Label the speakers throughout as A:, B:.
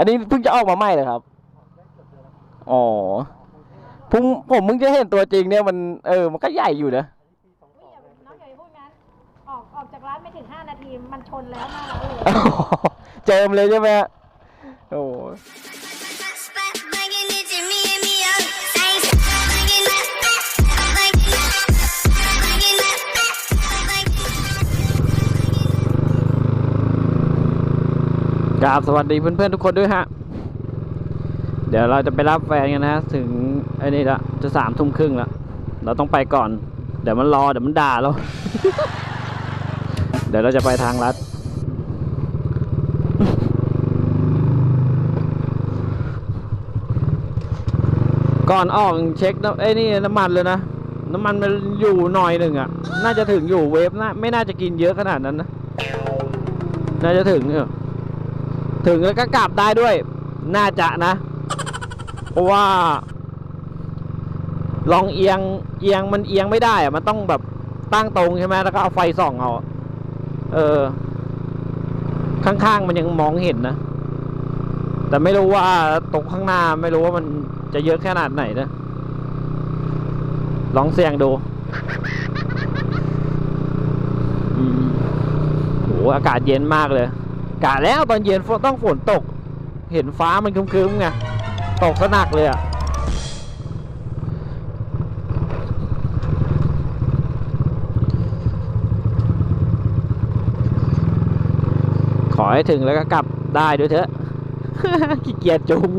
A: อันนี้เพิ่งจะออกมาใหม่เลยครับ อ๋อผมผมมึงจะเห็นตัวจริงเนี่ยมันเออ มันก็ใหญ่อยู่นะ
B: ไม่อย่าน้องอย่าไปพูดงั้นออกออกจากร้านไม่ถึง5นาทีมันชนแล้วหน้าร้านเลย
A: เจิมเลยใช่ไหมฮะโอ้ กราบสวัสดีเพื่อนๆทุกคนด้วยฮะ เดี๋ยวเราจะไปรับแฟนกันนะฮะถึงไอ้นี่ละจะสามทุ่มครึ่งละเราต้องไปก่อน เดี๋ยวมันรอเดี๋ยวมันด่าเรา เดี๋ยวเราจะไปทางลัด ก่อนออกเช็คน้ำไอ้นี่น้ำมันเลยนะ น้ำมันมันอยู่หน่อยหนึ่งอะน่าจะถึงอยู่เวฟนะไม่น่าจะกินเยอะขนาดนั้นนะ น่าจะถึงเออ ถึงแล้วก็กลับได้ด้วย น่าจะนะ เพราะว่า ลองเอียงเอียงมันเอียงไม่ได้อะมันต้องแบบตั้งตรงใช่ไหมแล้วก็เอาไฟส่องเอาเออ ข้างๆมันยังมองเห็นนะ แต่ไม่รู้ว่าตรงข้างหน้าไม่รู้ว่ามันจะเยอะขนาดไหนนะ ลองเสี่ยงดูอืมโหอากาศเย็นมากเลย กะแล้วตอนเย็นฝนต้องฝนตก เห็นฟ้ามันคึ้มๆไงตกสนักเลยอะขอให้ถึงแล้วก็กลับได้ด้วยเถอะขี้เกียจจุง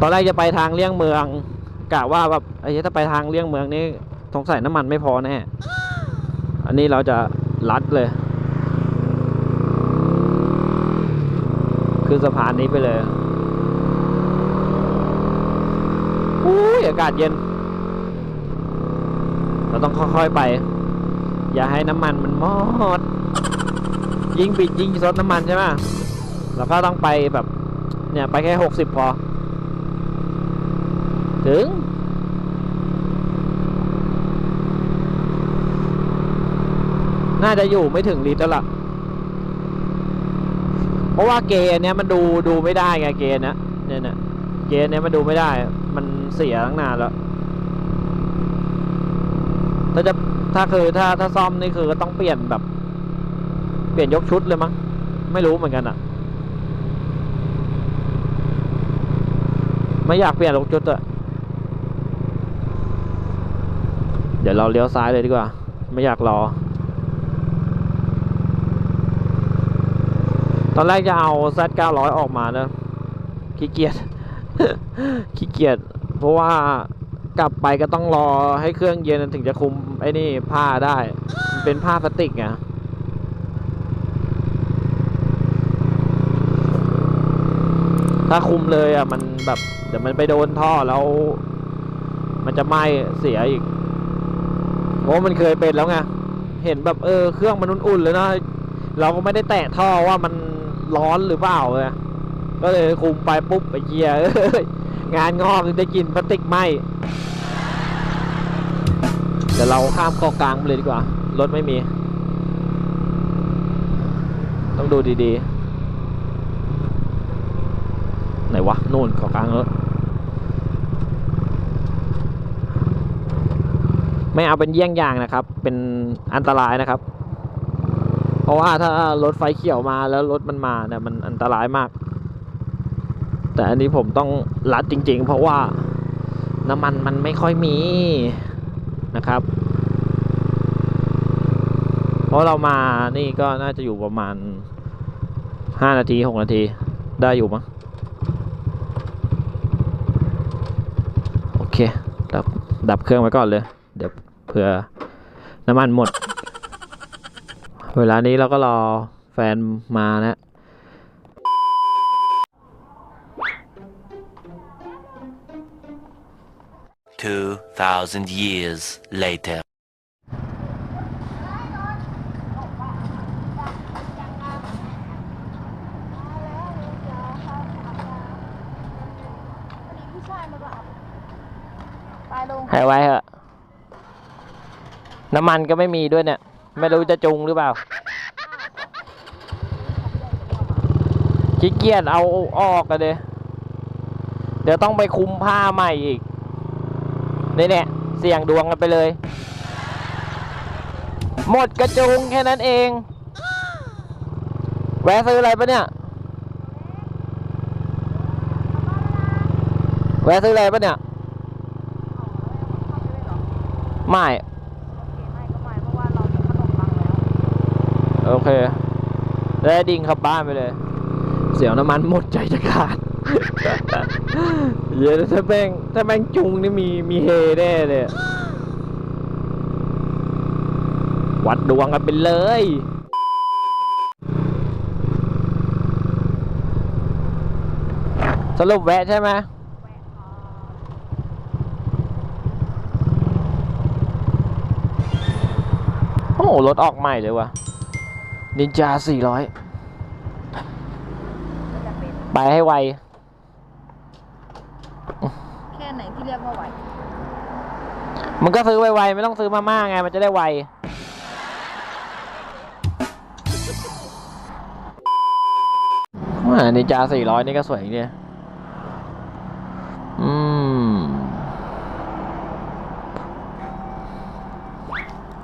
A: ตอนแรกจะไปทางเลี่ยงเมืองกะว่าแบบไอ้ถ้าไปทางเลี่ยงเมืองนี่สงสัยน้ำมันไม่พอแน่ อันนี้เราจะลัดเลย ขึ้นสะพานนี้ไปเลยอุ้ยอากาศเย็น เราต้องค่อยๆไป อย่าให้น้ำมันมันหมดยิ่งบิดยิ่งซดน้ำมันใช่ไหมเราก็ต้องไปแบบ เนี่ย ไปแค่หกสิบพอ ถึง น่าจะอยู่ไม่ถึงลิตรแล้วล่ะ เพราะว่าเกณฑ์เนี้ยมันดูดูไม่ได้ไงเกณฑ์เนี้ยเนี่ยเนี่ยเกณฑ์เนี้ยมันดูไม่ได้ มันเสียตั้งนานแล้ว ถ้าจะถ้าคือถ้าถ้าซ่อมนี่คือก็ต้องเปลี่ยนแบบ เปลี่ยนยกชุดเลยมั้ง ไม่รู้เหมือนกันอะไม่อยากเปลี่ยนยกชุดอะเดี๋ยวเราเลี้ยวซ้ายเลยดีกว่า ไม่อยากรอ ตอนแรกจะเอา Z 900ออกมานะขี้เกียจ ขี้เกียจ เพราะว่ากลับไปก็ต้องรอให้เครื่องเย็นถึงจะคุมไอ้นี่ผ้าได้ มันเป็นผ้าพลาสติกไงถ้าคุมเลยอะมันแบบเดี๋ยวมันไปโดนท่อแล้ว มันจะไหม้เสียอีกเพราะมันเคยเป็นแล้วไง เห็นแบบเออเครื่องมันอุ่นๆเลยเนาะเราก็ไม่ได้แตะท่อว่ามัน ร้อนหรือเปล่าเลยก็เลยคุมไปปุ๊บไปเกียเอ้ยงานงอกได้กินพลาสติกไหมเดี๋ยวเราข้ามเกาะกลางไปเลยดีกว่า รถไม่มี ต้องดูดีๆ ไหนวะนู่นเกาะกลางรถไม่เอาเป็นเยี่ยงอย่างนะครับ เป็นอันตรายนะครับเพ ราะว่าถ้ารถไฟเขียวมาแล้วรถมันมาเนี่ยมันอันตรายมาก แต่อันนี้ผมต้องรัดจริง ๆ เพราะว่าน้ำมันมันไม่ค่อยมีนะครับ เพราะเรามานี่ก็น่าจะอยู่ประมาณห้านาทีหกนาทีได้อยู่มั้งโอเคดับดับเครื่องไว้ก่อนเลย เดี๋ยวเผื่อน้ำมันหมด เวลานี้เราก็รอแฟนมานะ
C: 2,000 years later.
B: ผู้ชายมาก็เอาไปลง
A: ให้ไว้เหอะ น้ำมันก็ไม่มีด้วยเนี่ย ไม่รู้จะจุงหรือเปล่าขี้เกียจเอาออกกันเลยเดี๋ยวต้องไปคุมผ้าใหม่อีกนี่เนี่ยเสี่ยงดวงกันไปเลย หมดกระจุงแค่นั้นเอง แวะซื้ออะไรปะเนี่ย แวะซื้ออะไรปะเนี่ย ไม่ โอ เคแล้วดิ่งขับบ้านไปเลย เสียวน้ำมันหมดใจจะขาดเดี๋ยวถ้าแม่งถ้าแม่งจุงนี่มีมีเฮแน่เลยวัดดวงกันไปเลย สรุปแวะใช่ไหมโอ้โหรถออกใหม่เลยว่ะ นินจา400ไปให้ไว
B: แค่ไหนที่เรียกว่าไหว
A: มันก็ซื้อไวๆไม่ต้องซื้อมาม่าไง มันจะได้ไว ว่านินจา400นี่ก็สวยเนี่ยอืม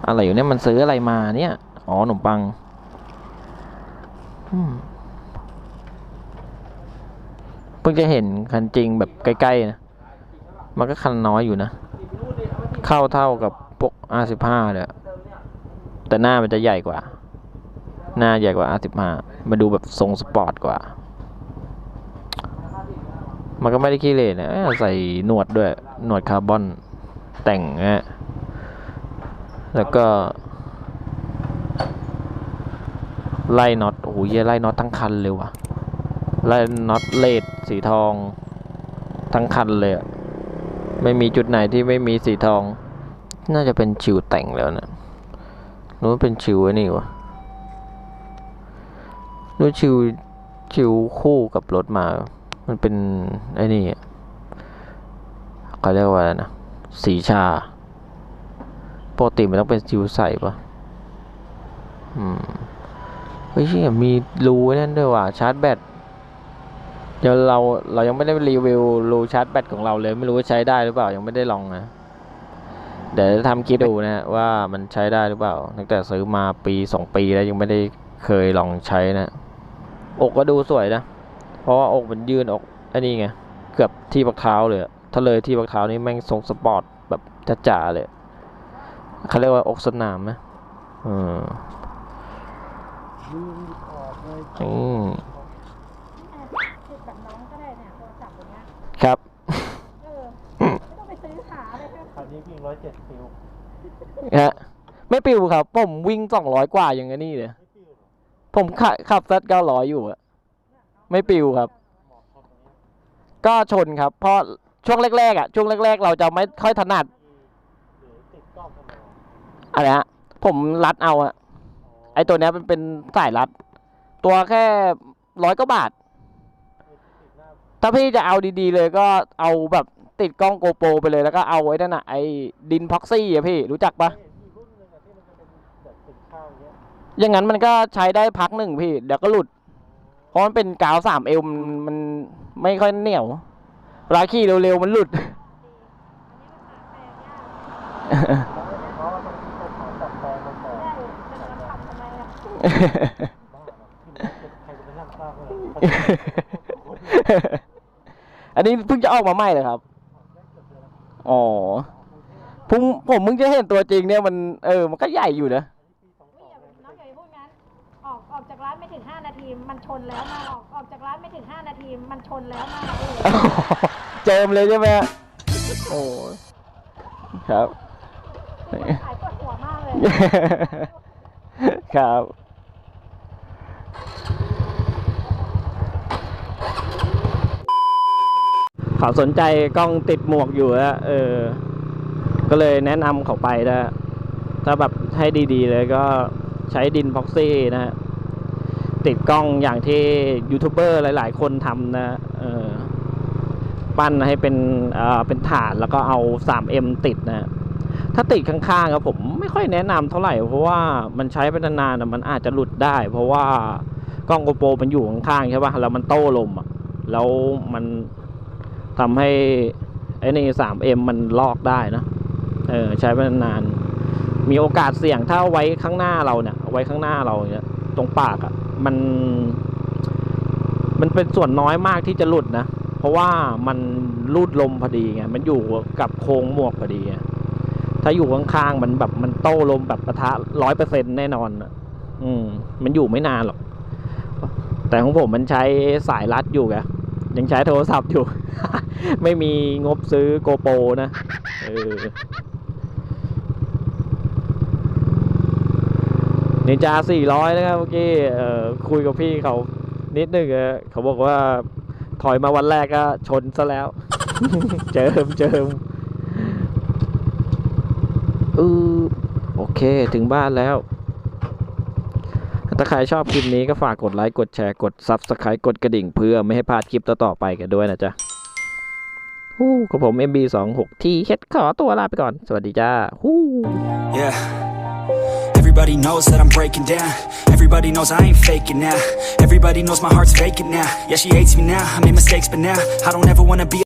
A: อะไรอยู่เนี่ยมันซื้ออะไรมาเนี่ย อ๋อขนมปังอืม เพิ่งจะเห็นคันจริงแบบใกล้ๆนะ มันก็คันน้อยอยู่นะ เข้าเท่ากับพวก R15 เลยแต่หน้ามันจะใหญ่กว่า หน้าใหญ่กว่า R15 มาดูแบบทรงสปอร์ตกว่า มันก็ไม่ได้ขี้เหร่นะใส่หนวดด้วย หนวดคาร์บอนแต่งนะฮะแล้วก็ ไล่น็อตโอ้โหเหี้ยไล่น็อตทั้งคันเลยว่ะไล่น็อตเลดสีทอง ทั้งคันเลยไม่มีจุดไหนที่ไม่มีสีทอง น่าจะเป็นชิวแต่งแล้วนะนู้นเป็นชิวไอ้นี่วะนู้นชิวชิวคู่กับรถมา มันเป็นไอ้นี่เขาเรียกว่าอะไรนะสีชาปกติมันต้องเป็นชิวใสปะอืม เฮ้ยเชี่ยมีรูนั่นด้วยว่ะชาร์จแบตเดี๋ยวเราเรายังไม่ได้รีวิวรูชาร์จแบตของเราเลย ไม่รู้ว่าใช้ได้หรือเปล่ายังไม่ได้ลองนะเดี๋ยวจะทำคลิปดูนะว่ามันใช้ได้หรือเปล่าตั้งแต่ซื้อมาปีสองปีแล้วยังไม่ได้เคยลองใช้นะ อกก็ดูสวยนะ เพราะว่าอกมันยืนอกอันนี้ไงเกือบที่ปักเท้าเลยถ้าเลยที่ปักเท้านี่แม่งทรงสปอร์ตแบบจ๋าๆเลยเขาเรียกว่าอกสนามนะอืม อืม
B: ติดแบบน้องก็ได้เนี่ยโทรศัพท์อย่างเงี้ย
A: ครับ
B: เออไม่ต้องไปซื้อหาเลยครับ
D: คันนี้วิ่งร้อยเจ็ดฟิว
A: ฮะไม่ปิวครับ ผมวิ่งสองร้อยกว่าอย่างนี้เลยผมขับขับซัดเก้าร้อยอยู่อะไม่ปิวครับ ก็ชนครับ เพราะช่วงแรกๆอะ ช่วงแรก ๆ เราจะไม่ค่อยถนัด
D: หรือติดกล้องทำไมวะ
A: อะไรฮะผมรัดเอาอะไอตัวเนี้ยเป็นเป็นสายรัด ตัวแค่ร้อยกว่าบาท ถ้าพี่จะเอาดีๆ เลยก็เอาแบบติดกล้องโกโปรไปเลยแล้วก็เอาไว้นั่นน่ะไอดินพ็อกซี่อะพี่รู้จักปะ
D: เห็นมีรุ่นหนึ่งอะที่มันจะเป็นแบบติดข้างอย่าง
A: นั้นมันก็ใช้ได้พักหนึ่งพี่ เดี๋ยวก็หลุด เพราะมันเป็นกาวสามเอลมันมันไม่ค่อยเหนียวเวลาขี่เร็วๆมันหลุด
D: อก
B: ที่มั
D: นจะใครจะไปนั่งข้างเลย
A: อันนี้เพิ่งจะออกมาใหม่เลยครับ อ๋อผมผมเพิ่งจะเห็นตัวจริงเนี่ยมันเออ มันก็ใหญ่อยู่นะ
B: ไม่อย่าน้องอย่าไปพูดงั้นออกออกจากร้านไม่ถึง5นาทีมันชนแล้วหน้าออกออกจากร้านไม่ถึง5นาทีมันชนแล้วหน้าเราเลย
A: เจิมเลยใช่ไหมฮะโอ้ครับ
B: ขายปวดหัวมากเลย
A: ครับ เขาสนใจกล้องติดหมวกอยู่แล้วเออ ก็เลยแนะนำเขาไปนะ ถ้าแบบให้ดีๆเลยก็ใช้ดินพ็อกซี่นะฮะติดกล้องอย่างที่ยูทูบเบอร์หลายๆ คนทำนะเออปั้นให้เป็นเอ่อเป็นฐานแล้วก็เอา 3M ติดนะฮะถ้าติดข้างๆครับผมไม่ค่อยแนะนำเท่าไหร่ เพราะว่ามันใช้ไปนานๆนะมันอาจจะหลุดได้ เพราะว่ากล้องโกโปรมันอยู่ข้างๆใช่ป่ะแล้วมันโต้ลมอะแล้วมัน ทำให้ไอ้นี่สามเอ็มมันลอกได้นะเออใช้ไปนานมีโอกาสเสี่ยงถ้าไว้ข้างหน้าเราเนี่ย ไว้ข้างหน้าเราเนี่ยตรงปากอะมัน มันเป็นส่วนน้อยมากที่จะหลุดนะ เพราะว่ามันรูดลมพอดีไงมันอยู่กับโครงหมวกพอดีไงถ้าอยู่ข้างๆมันแบบมันโต้ลมแบบปะทะร้อยเปอร์เซ็นแน่นอนอะอืม มันอยู่ไม่นานหรอก แต่ของผมมันใช้สายรัดอยู่ไงยังใช้โทรศัพท์อยู่ ไม่มีงบซื้อโกโปนะเออนินจาสี่ร้อยนะครับเมื่อกี้เอ่อคุยกับพี่เขานิดนึงเออเขาบอกว่าถอยมาวันแรกก็ชนซะแล้ว เจิมเจิมเออโอเคถึงบ้านแล้ว ถ้าใครชอบคลิปนี้ก็ฝากกดไลค์ กดแชร์ กด Subscribe กดกระดิ่งเพื่อไม่ให้พลาดคลิปต่อๆไปกันด้วยนะจ๊ะ ฮู้กับผม MB26 ที่เฮ็ดขอตัวลาไปก่อน สวัสดีจ้าฮู้
E: Yeah. Everybody knows that I'm breaking down. Everybody knows I ain't faking now. Everybody knows my heart's faking now. Yeah, she hates me now. I made mistakes, but now I don't ever wanna be.